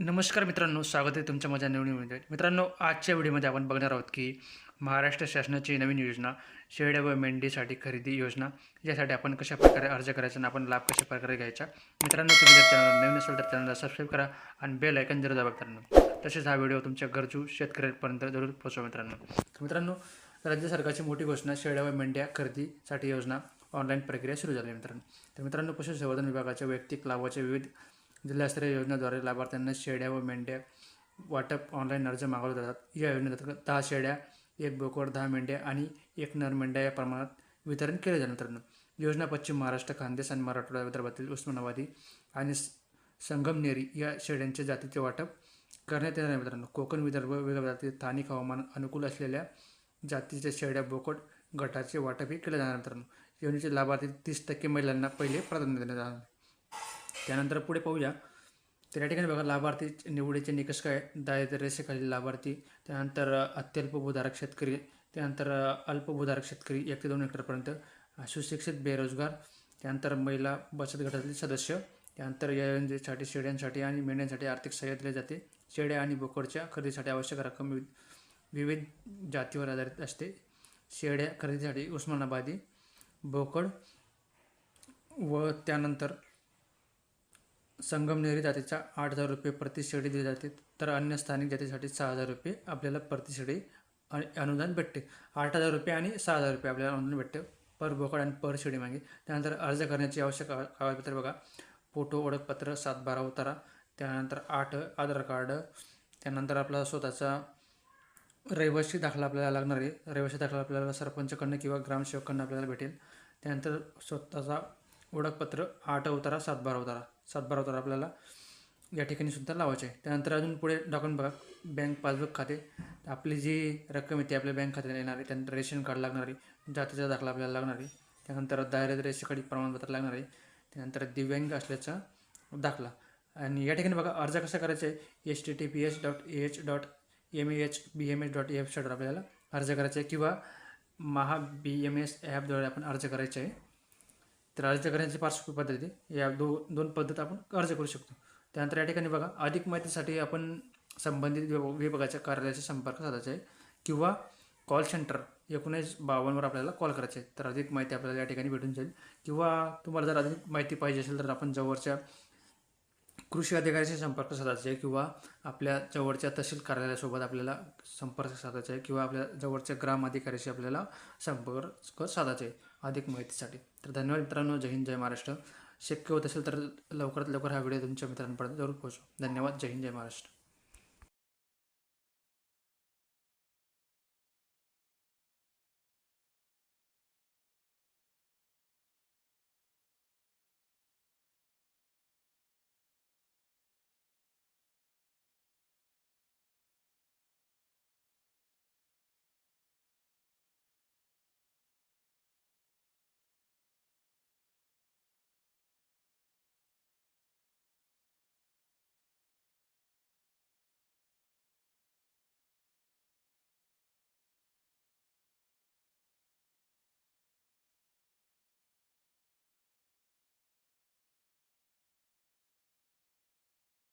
नमस्कार मित्रांनो स्वागत आहे तुमच्या माझ्या नवीन व्हिडिओ मित्रांनो आजच्या व्हिडिओमध्ये आपण बघणार आहोत की महाराष्ट्र शासनाची नवीन योजना शेळ्या व मेंढीसाठी खरेदी योजना यासाठी आपण कशा प्रकारे अर्ज करायचा आणि आपण लाभ कशा प्रकारे घ्यायचा. मित्रांनो तुम्ही जर चॅनल नवीन असेल तर चॅनलला सबस्क्राईब करा आणि बेल ऐकन जरूर दाबा मित्रांनो. तसेच हा व्हिडिओ तुमच्या गरजू शेतकऱ्यांपर्यंत जरूर पोहोचवा मित्रांनो. मित्रांनो राज्य सरकारची मोठी घोषणा शेळ्या व मेंढ्या खरेदीसाठी योजना ऑनलाईन प्रक्रिया सुरू झाली मित्रांनो. तर मित्रांनो पशुसंवर्धन विभागाच्या वैयक्तिक लाभाच्या विविध जिल्हास्तरीय योजनेद्वारे लाभार्थ्यांना शेळ्या व मेंढ्या वाटप ऑनलाईन अर्ज मागवले जातात. या योजनेत दहा शेळ्या एक बोकड दहा मेंढ्या आणि एक नर मेंढ्या या प्रमाणात वितरण केले जाणार मित्रांनो योजना पश्चिम महाराष्ट्र खानदेश आणि मराठवाडा विदर्भातील उस्मानाबादी आणि संगमनेरी या शेळ्यांच्या जातीचे वाटप करण्यात येणार आहे मित्रांनो. कोकण विदर्भ विभागातील स्थानिक हवामान अनुकूल असलेल्या जातीच्या शेळ्या बोकड गटाचे वाटपही केले जाणार मित्रांनो. योजनेचे लाभार्थी तीस टक्के महिलांना पहिले प्राधान्य देण्यात जाणार त्यानंतर पुढे पाहूया. तर या ठिकाणी बघा लाभार्थी निवडीचे निकष काय? आहेत? दारिद्र्य रेषेखालील लाभार्थी त्यानंतर अत्यल्प अत्यल्पभूधारक शेतकरी त्यानंतर अल्पभूधारक शेतकरी एक ते दोन हेक्टरपर्यंत सुशिक्षित बेरोजगार त्यानंतर महिला बचत गटातील सदस्य त्यानंतर या योजनेसाठी शेळ्यांसाठी आणि मेंढ्यांसाठी आर्थिक सहाय्य दिले जाते. शेळ्या आणि बोकडच्या खरेदीसाठी आवश्यक रक्कम विविध विविध जातीवर आधारित असते. शेळ्या खरेदीसाठी उस्मानाबादी बोकड व त्यानंतर संगमनेरी जातीच्या आठ हजार रुपये प्रति शेळी दिली जाते. तर अन्य स्थानिक जातीसाठी सहा हजार रुपये आपल्याला प्रति शेळी अनुदान भेटते. आठ हजार रुपये आणि सहा हजार रुपये आपल्याला अनुदान भेटते पर बोकड आणि पर शेळी मागे. त्यानंतर अर्ज करण्याची आवश्यक काग- कागदपत्रे बघा. फोटो ओळखपत्र सात बारा उतारा. त्यानंतर आठ आधार कार्ड. त्यानंतर आपला स्वतःचा रहिवासी दाखला आपल्याला लागणार आहे. रहिवासी दाखला आपल्याला सरपंचकडनं किंवा ग्रामसेवककडनं आपल्याला भेटेल. त्यानंतर स्वतःचा ओळखपत्र आठ अवतारा सातबारा अवतारा. सातबारा अवतारा आपल्याला या ठिकाणी सुद्धा लावायचे आहे त्यानंतर अजून पुढे डॉक्युमेंट बघा. बँक पासबुक खाते. आपली जी रक्कम आहे ती आपल्या बँक खात्यात येणार आहे. त्यानंतर रेशन कार्ड लागणार आहे. जातीचा दाखला आपल्याला लागणार आहे. त्यानंतर दारिद्र्य रेषेकडे प्रमाणपत्र लागणार आहे. त्यानंतर दिव्यांग असल्याचा दाखला. आणि या ठिकाणी बघा अर्ज कसा करायचा आहे? H T T P H dot A H dot M A H B M H dot वेबसाईटवर आपल्याला अर्ज करायचा आहे. किंवा महा बी एम एस ॲपद्वारे आपण अर्ज करायचा आहे. तर अर्ज करण्याची पार्श्वभूमी पद्धती या दो दोन पद्धत आपण अर्ज करू शकतो. त्यानंतर या ठिकाणी बघा अधिक माहितीसाठी आपण संबंधित विभागाच्या कार्यालयाशी संपर्क साधायचा आहे किंवा कॉल सेंटर एकोणीस बावन्नवर आपल्याला कॉल करायचा आहे. तर अधिक माहिती आपल्याला या ठिकाणी भेटून जाईल. किंवा तुम्हाला जर अधिक माहिती पाहिजे असेल तर आपण जवळच्या कृषी अधिकाऱ्याशी संपर्क साधायचा आहे किंवा आपल्या जवळच्या तहसील कार्यालयासोबत आपल्याला संपर्क साधायचा आहे किंवा आपल्या जवळच्या ग्राम अधिकाऱ्याशी आपल्याला संपर्क साधायचा आहे अधिक माहितीसाठी. तर धन्यवाद मित्रांनो. जय हिंद जय महाराष्ट्र. शक्य होत असेल तर लवकरात लवकर हा व्हिडिओ तुमच्या मित्रांपर्यंत जरूर पोहोचू धन्यवाद. जय हिंद जय महाराष्ट्र.